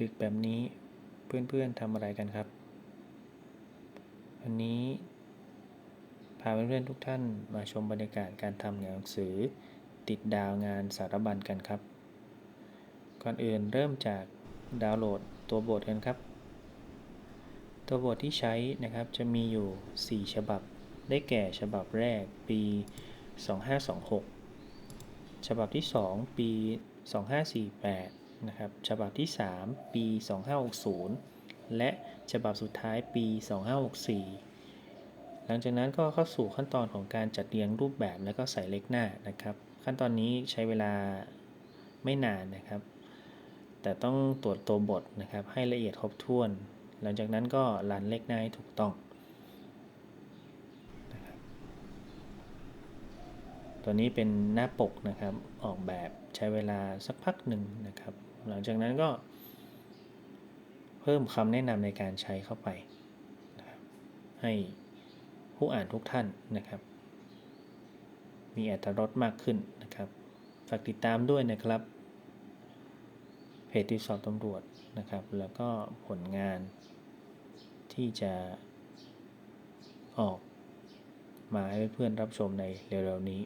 ดึกๆแบบนี้เพื่อนๆทำอะไรกันครับ วันนี้ พาเพื่อนๆทุกท่านมาชมบรรยากาศการทำหนังสือ ติดดาวงานสารบัญกันครับ ก่อนอื่นเริ่มจากดาวน์โหลดตัวบทกันครับ ตัวบทที่ใช้นะครับจะมีอยู่ 4 ฉบับ ได้แก่ฉบับแรกปี 2526 ฉบับที่ 2 ปี 2548 นะครับฉบับที่ 3 ปี 2560 และฉบับสุดท้ายปี 2564 หลังจากนั้นก็เข้าสู่ขั้นตอนของการจัดเรียงรูปแบบและก็ใส่เลขหน้านะครับ ขั้นตอนนี้ใช้เวลาไม่นานนะครับ แต่ต้องตรวจตัวบทนะครับให้ละเอียดครบถ้วน หลังจากนั้นก็รันเลขหน้าให้ถูกต้องนะครับ ตัวนี้เป็นหน้าปกนะครับออกแบบใช้เวลาสักพักหนึ่งนะครับ หลังจากนั้นก็ เพิ่มคำแนะนำในการใช้เข้าไปนะให้ผู้อ่านทุกท่านนะครับ มีอรรถรสมากขึ้นนะครับฝากติดตามด้วยนะครับเพจติดสอบตำรวจนะครับ แล้วก็ผลงานที่จะออกมาให้เพื่อนรับชมในเร็วๆนี้